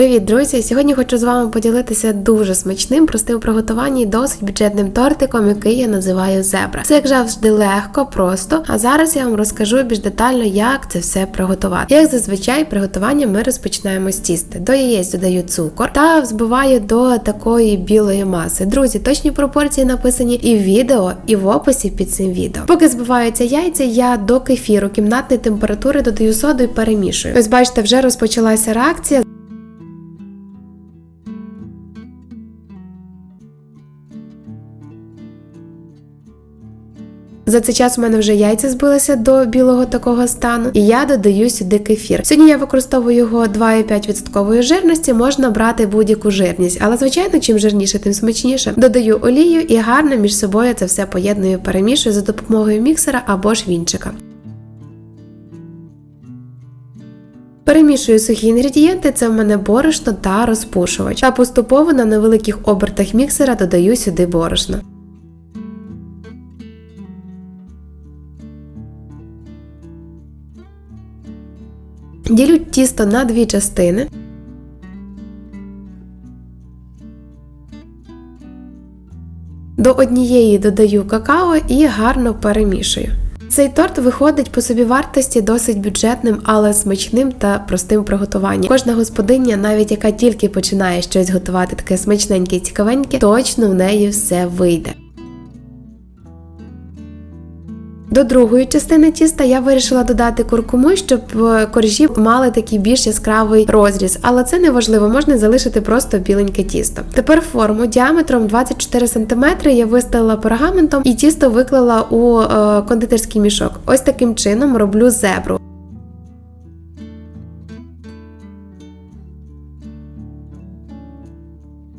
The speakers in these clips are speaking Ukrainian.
Привіт, друзі! Сьогодні хочу з вами поділитися дуже смачним, простим в приготуванні і досить бюджетним тортиком, який я називаю зебра. Це як завжди легко, просто. А зараз я вам розкажу більш детально, як це все приготувати. Як зазвичай, приготування ми розпочинаємо з тіста. До яєць додаю цукор та взбиваю до такої білої маси. Друзі, точні пропорції написані і в відео, і в описі під цим відео. Поки збиваються яйця, я до кефіру кімнатної температури додаю соду і перемішую. Ось бачите, вже розпочалася реакція. За цей час у мене вже яйця збилися до білого такого стану, і я додаю сюди кефір. Сьогодні я використовую його 2,5% жирності, можна брати будь-яку жирність, але звичайно, чим жирніше, тим смачніше. Додаю олію і гарно між собою це все поєдную, перемішую за допомогою міксера або ж вінчика. Перемішую сухі інгредієнти, це в мене борошно та розпушувач. Та поступово на невеликих обертах міксера додаю сюди борошно. Ділю тісто на дві частини. До однієї додаю какао і гарно перемішую. Цей торт виходить по собі вартості досить бюджетним, але смачним та простим в приготуванні. Кожна господиня, навіть яка тільки починає щось готувати, таке смачненьке і цікавеньке, точно в неї все вийде. До другої частини тіста я вирішила додати куркуму, щоб е, коржі мали такий більш яскравий розріз, але це не важливо, можна залишити просто біленьке тісто. Тепер форму діаметром 24 см я виставила пергаментом і тісто виклала у е, кондитерський мішок. Ось таким чином роблю зебру.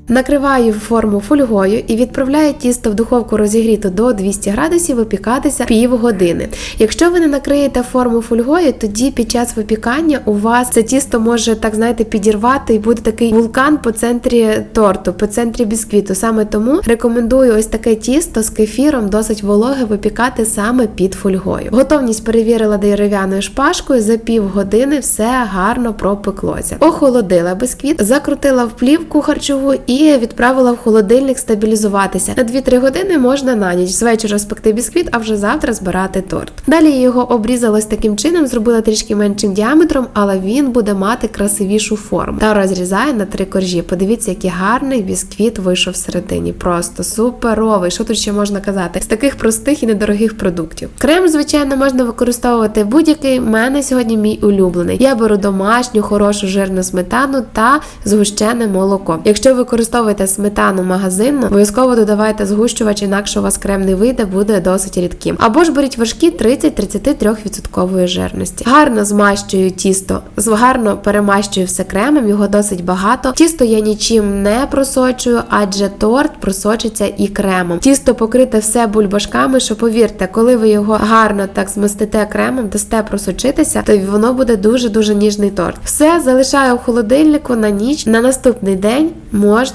Накриваю форму фольгою і відправляю тісто в духовку розігріту до 200 градусів випікатися півгодини. Якщо ви не накриєте форму фольгою, тоді під час випікання у вас це тісто може так знаєте підірвати і буде такий вулкан по центрі торту, по центрі бісквіту. Саме тому рекомендую ось таке тісто з кефіром, досить вологе випікати саме під фольгою. Готовність перевірила дерев'яною шпажкою за півгодини все гарно пропеклося. Охолодила бісквіт, закрутила в плівку харчову і відправила в холодильник стабілізуватися. На 2-3 години можна на ніч з вечора спекти бісквіт, а вже завтра збирати торт. Далі його обрізала ось таким чином, зробила трішки меншим діаметром, але він буде мати красивішу форму. Та розрізаю на три коржі. Подивіться, який гарний бісквіт вийшов всередині. Просто суперовий. Що тут ще можна казати? З таких простих і недорогих продуктів. Крем, звичайно, можна використовувати будь-який. У мене сьогодні мій улюблений. Я беру домашню, хорошу жирну сметану та згущене молоко. Якщо ви використовуєте сметану магазинну, обов'язково додавайте згущувач, інакше у вас крем не вийде, буде досить рідким. Або ж беріть важкі 30-33% жирності. Гарно змащую тісто, гарно перемащую все кремом, його досить багато. Тісто я нічим не просочую, адже торт просочиться і кремом. Тісто покрите все бульбашками, що повірте, коли ви його гарно так змастите кремом, дасте просочитися, то воно буде дуже-дуже ніжний торт. Все залишаю в холодильнику на ніч. На наступний день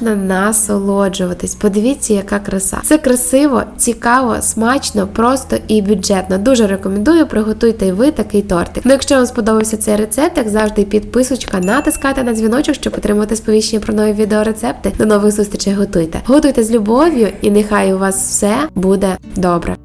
можна насолоджуватись. Подивіться, яка краса. Це красиво, цікаво, смачно, просто і бюджетно. Дуже рекомендую, приготуйте і ви такий тортик. Ну, якщо вам сподобався цей рецепт, як завжди, підписочка, натискайте на дзвіночок, щоб отримати сповіщення про нові відеорецепти. До нових зустрічей готуйте. Готуйте з любов'ю, і нехай у вас все буде добре.